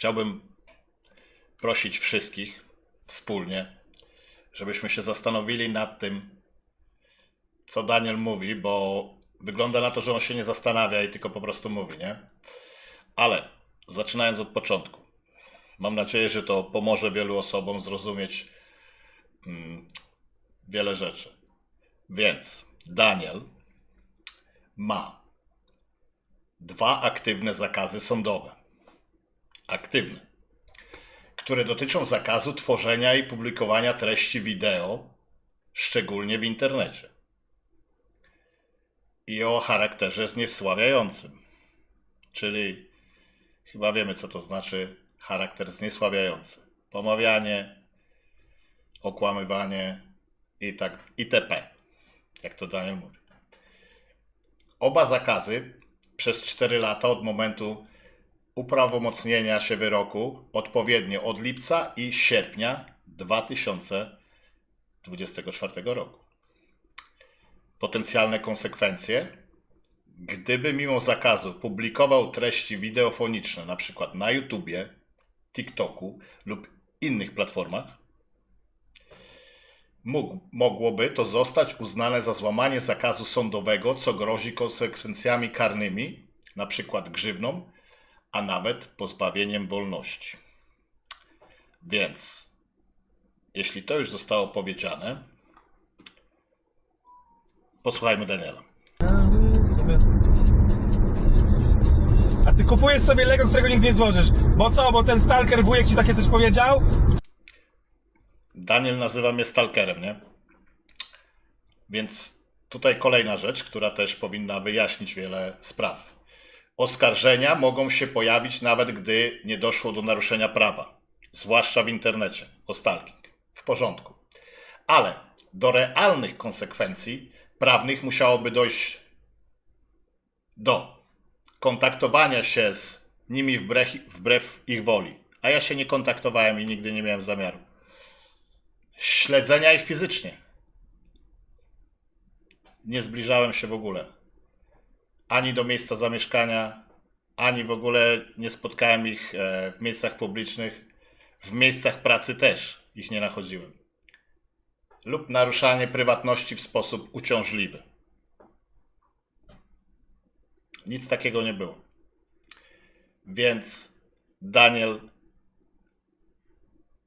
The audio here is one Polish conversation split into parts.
chciałbym prosić wszystkich wspólnie, żebyśmy się zastanowili nad tym, co Daniel mówi, bo wygląda na to, że on się nie zastanawia i tylko po prostu mówi, nie? Ale zaczynając od początku, mam nadzieję, że to pomoże wielu osobom zrozumieć mm, wiele rzeczy. Więc Daniel ma dwa aktywne zakazy sądowe. Aktywne, które dotyczą zakazu tworzenia i publikowania treści wideo, szczególnie w internecie. I o charakterze zniesławiającym. Czyli chyba wiemy, co to znaczy charakter zniesławiający. Pomawianie, okłamywanie i tak itp. Jak to Daniel mówi. Oba zakazy przez 4 lata od momentu uprawomocnienia się wyroku, odpowiednio od lipca i sierpnia 2024 roku. Potencjalne konsekwencje. Gdyby mimo zakazu publikował treści wideofoniczne, na przykład na YouTubie, TikToku lub innych platformach, mógł, mogłoby to zostać uznane za złamanie zakazu sądowego, co grozi konsekwencjami karnymi, na przykład grzywną, a nawet pozbawieniem wolności. Więc, jeśli to już zostało powiedziane, posłuchajmy Daniela. A ty kupujesz sobie Lego, którego nigdy nie złożysz. Bo co, bo ten stalker wujek ci takie coś powiedział? Daniel nazywa mnie stalkerem, nie? Więc tutaj kolejna rzecz, która też powinna wyjaśnić wiele spraw. Oskarżenia mogą się pojawić nawet gdy nie doszło do naruszenia prawa, zwłaszcza w internecie, o stalking. W porządku. Ale do realnych konsekwencji prawnych musiałoby dojść do kontaktowania się z nimi wbrew, wbrew ich woli. A ja się nie kontaktowałem i nigdy nie miałem zamiaru śledzenia ich fizycznie. Nie zbliżałem się w ogóle. Ani do miejsca zamieszkania, ani w ogóle nie spotkałem ich e, w miejscach publicznych. W miejscach pracy też ich nie nachodziłem. Lub naruszanie prywatności w sposób uciążliwy. Nic takiego nie było. Więc Daniel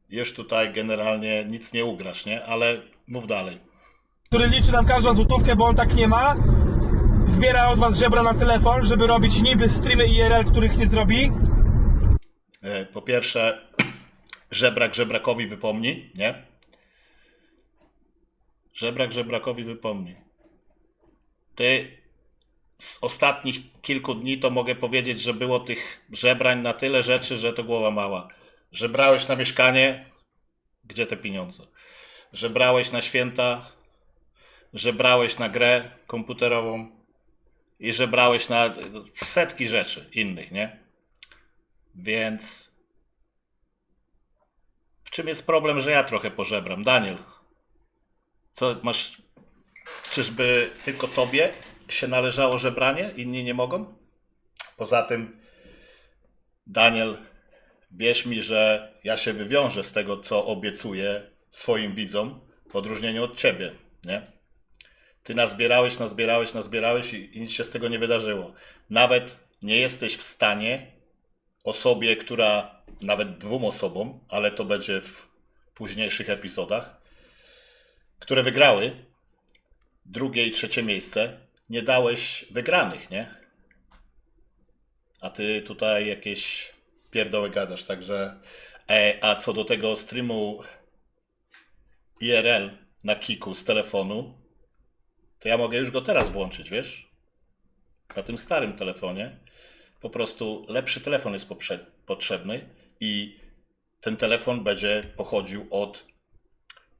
już tutaj generalnie nic nie ugrasz, nie? Ale mów dalej. Który liczy nam każdą złotówkę, bo on tak nie ma. Zbiera od was żebra na telefon, żeby robić niby streamy IRL, których nie zrobi. E, Po pierwsze, żebrak żebrakowi wypomni, nie? Żebrak żebrakowi wypomni. Ty z ostatnich kilku dni to mogę powiedzieć, że było tych żebrań na tyle rzeczy, że to głowa mała. Żebrałeś na mieszkanie, gdzie te pieniądze? Żebrałeś na święta, żebrałeś na grę komputerową i żebrałeś na setki rzeczy innych, nie? Więc w czym jest problem, że ja trochę pożebram? Daniel, co masz? Czyżby tylko tobie się należało żebranie, inni nie mogą? Poza tym, Daniel, wierz mi, że ja się wywiążę z tego, co obiecuję swoim widzom, w odróżnieniu od ciebie, nie? Ty nazbierałeś, nazbierałeś, nazbierałeś i, i nic się z tego nie wydarzyło. Nawet nie jesteś w stanie osobie, która, nawet dwóm osobom, ale to będzie w późniejszych epizodach, które wygrały drugie i trzecie miejsce, nie dałeś wygranych, nie? A ty tutaj jakieś pierdoły gadasz, także... E, a co do tego streamu IRL na Kiku z telefonu, to ja mogę już go teraz włączyć, wiesz? Na tym starym telefonie. Po prostu lepszy telefon jest potrzebny i ten telefon będzie pochodził od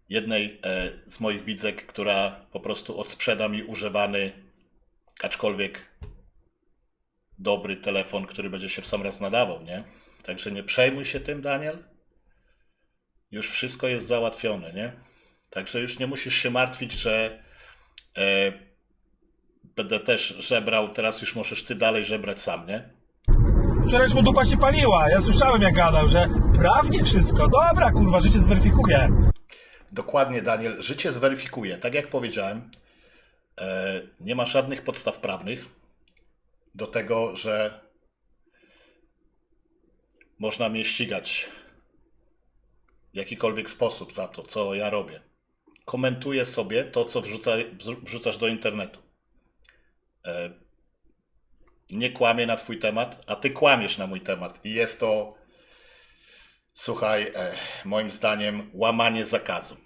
jednej e, z moich widzek, która po prostu odsprzeda mi używany, aczkolwiek dobry telefon, który będzie się w sam raz nadawał, nie? Także nie przejmuj się tym, Daniel. Już wszystko jest załatwione, nie? Także już nie musisz się martwić, że będę też żebrał, teraz już możesz ty dalej żebrać sam, nie? Wczoraj już mu dupa się paliła. Ja słyszałem jak gadał, że prawnie wszystko. Dobra, kurwa, życie zweryfikuje. Dokładnie, Daniel. Życie zweryfikuje. Tak jak powiedziałem, e, nie ma żadnych podstaw prawnych do tego, że można mnie ścigać w jakikolwiek sposób za to, co ja robię. Komentuję sobie to, co wrzuca, wrzucasz do internetu. E, nie kłamię na Twój temat, a Ty kłamiesz na mój temat. I jest to, słuchaj, e, moim zdaniem, łamanie zakazu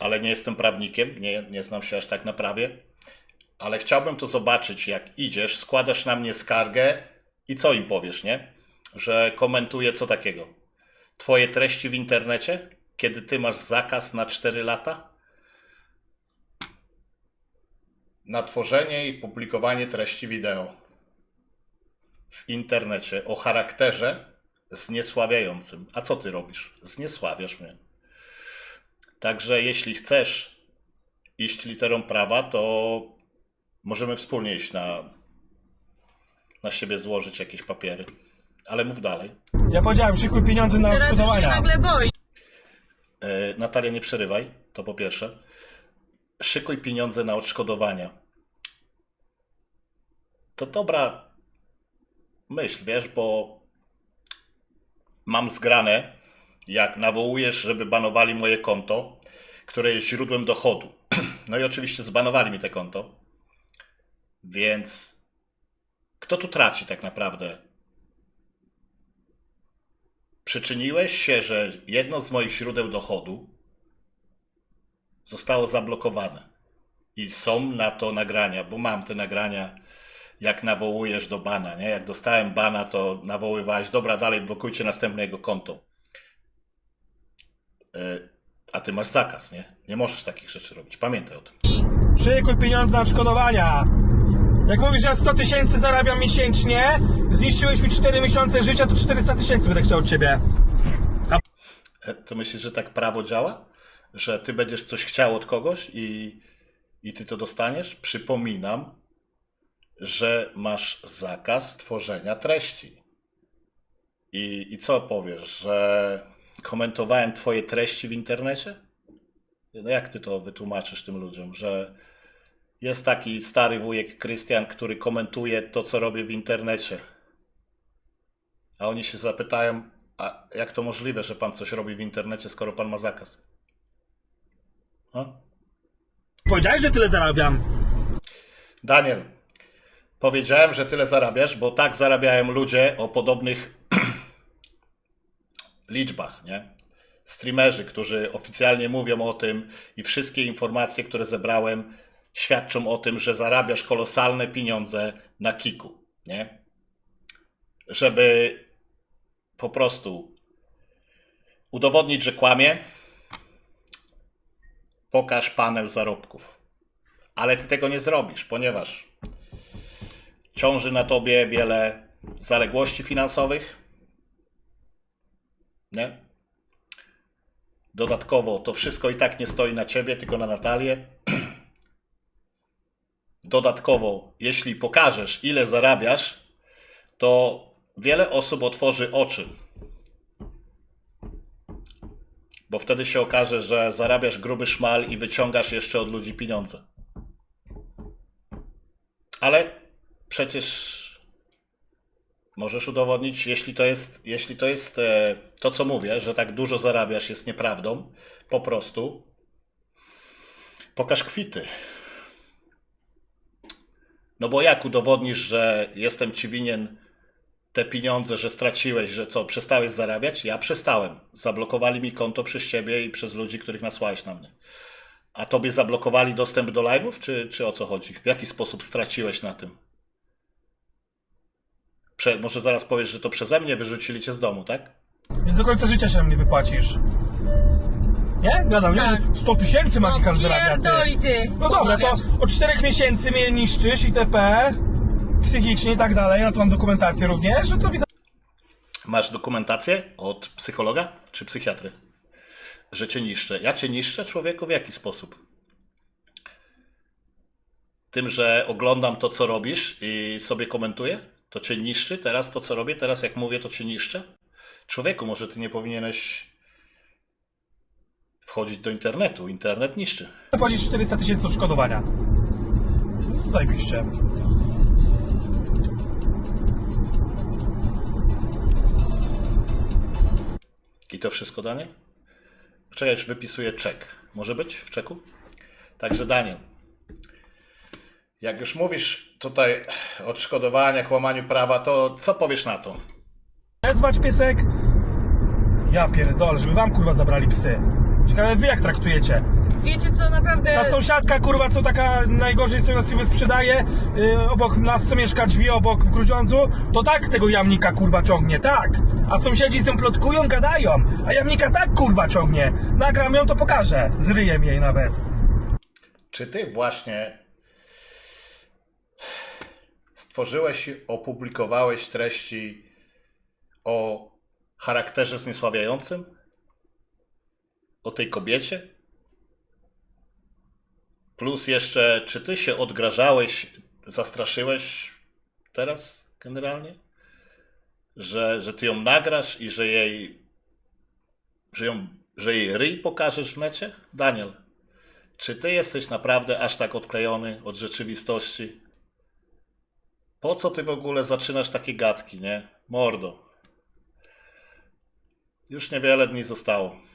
ale nie jestem prawnikiem, nie, nie znam się aż tak na prawie, ale chciałbym to zobaczyć, jak idziesz, składasz na mnie skargę i co im powiesz, nie? Że komentuję co takiego. Twoje treści w internecie, kiedy ty masz zakaz na 4 lata? Na tworzenie i publikowanie treści wideo w internecie o charakterze zniesławiającym. A co ty robisz? Zniesławiasz mnie. Także jeśli chcesz iść literą prawa, to możemy wspólnie iść na, na siebie złożyć jakieś papiery. Ale mów dalej. Ja powiedziałem, szykuj pieniądze na Teraz już się odszkodowania. nagle boi. E, Natalia, nie przerywaj, to po pierwsze. Szykuj pieniądze na odszkodowania. To dobra myśl, wiesz, bo mam zgrane, jak nawołujesz, żeby banowali moje konto, które jest źródłem dochodu. No i oczywiście zbanowali mi te konto. Więc kto tu traci tak naprawdę? Przyczyniłeś się, że jedno z moich źródeł dochodu zostało zablokowane. I są na to nagrania, bo mam te nagrania, jak nawołujesz do bana, nie? Jak dostałem bana, to nawoływałeś, dobra, dalej blokujcie następne jego konto. E, A ty masz zakaz, nie? Nie możesz takich rzeczy robić. Pamiętaj o tym. Szykuj pieniądze na odszkodowania. Jak mówisz, że ja 100 tysięcy zarabiam miesięcznie, zniszczyłeś mi 4 miesiące życia, to 400 tysięcy będę chciał od ciebie. E, To myślisz, że tak prawo działa? Że ty będziesz coś chciał od kogoś i, i ty to dostaniesz? Przypominam, że masz zakaz tworzenia treści. I, I co powiesz, że komentowałem twoje treści w internecie? No jak ty to wytłumaczysz tym ludziom, że jest taki stary wujek Krystian, który komentuje to, co robię w internecie. A oni się zapytają, a jak to możliwe, że pan coś robi w internecie, skoro pan ma zakaz? No? Powiedziałeś, że tyle zarabiam. Daniel, powiedziałem, że tyle zarabiasz, bo tak zarabiają ludzie o podobnych liczbach, nie? Streamerzy, którzy oficjalnie mówią o tym i wszystkie informacje, które zebrałem, świadczą o tym, że zarabiasz kolosalne pieniądze na kiku, nie? Żeby po prostu udowodnić, że kłamie, pokaż panel zarobków. Ale ty tego nie zrobisz, ponieważ ciąży na tobie wiele zaległości finansowych. Nie? Dodatkowo to wszystko i tak nie stoi na ciebie, tylko na Natalię. Dodatkowo, jeśli pokażesz, ile zarabiasz, to wiele osób otworzy oczy. Bo wtedy się okaże, że zarabiasz gruby szmal i wyciągasz jeszcze od ludzi pieniądze. Ale przecież możesz udowodnić, jeśli to jest, jeśli to, jest e, to, co mówię, że tak dużo zarabiasz, jest nieprawdą, po prostu pokaż kwity. No bo jak udowodnisz, że jestem ci winien te pieniądze, że straciłeś, że co, przestałeś zarabiać? Ja przestałem. Zablokowali mi konto przez ciebie i przez ludzi, których nasłałeś na mnie. A tobie zablokowali dostęp do live'ów, czy, czy o co chodzi? W jaki sposób straciłeś na tym? Prze, może zaraz powiesz, że to przeze mnie wyrzucili cię z domu, tak? Więc do końca życia się nam nie wypłacisz. Nie? Gadam, nie? Tak. Że 100 tysięcy ma Kikar zarabia, ty. pierdoli ty. No dobra, to Pomawiasz. od 4 miesięcy mnie niszczysz itp. Psychicznie i tak dalej, no to mam dokumentację również, że co mi za... Masz dokumentację od psychologa czy psychiatry? Że cię niszczę. Ja cię niszczę, człowieku, w jaki sposób? Tym, że oglądam to, co robisz i sobie komentuję? To cię niszczy teraz to, co robię? Teraz jak mówię, to cię niszczę? Człowieku, może ty nie powinieneś wchodzić do internetu. Internet niszczy. Zapłacić 400 tysięcy odszkodowania. Zajebiście. I to wszystko, Daniel? Czekaj, wypisuję czek. Może być w czeku? Także Daniel, jak już mówisz tutaj o odszkodowaniach, łamaniu prawa, to co powiesz na to? Zwać piesek. Ja pierdolę, żeby wam kurwa zabrali psy. Ciekawe wy jak traktujecie. Wiecie co, naprawdę... Ta sąsiadka kurwa co taka najgorzej sobie na sobie sprzedaje, yy, obok nas co mieszka drzwi obok w Grudziądzu, to tak tego jamnika kurwa ciągnie, tak. A sąsiedzi z nią plotkują, gadają, a jamnika tak kurwa ciągnie. Nagram ją to pokażę, z ryjem jej nawet. Czy ty właśnie stworzyłeś i opublikowałeś treści o charakterze zniesławiającym? O tej kobiecie? Plus jeszcze, czy ty się odgrażałeś, zastraszyłeś teraz generalnie? Że, że ty ją nagrasz i że jej, że ją, że jej ryj pokażesz w necie? Daniel, czy ty jesteś naprawdę aż tak odklejony od rzeczywistości? Po co ty w ogóle zaczynasz takie gadki, nie? Mordo. Już niewiele dni zostało.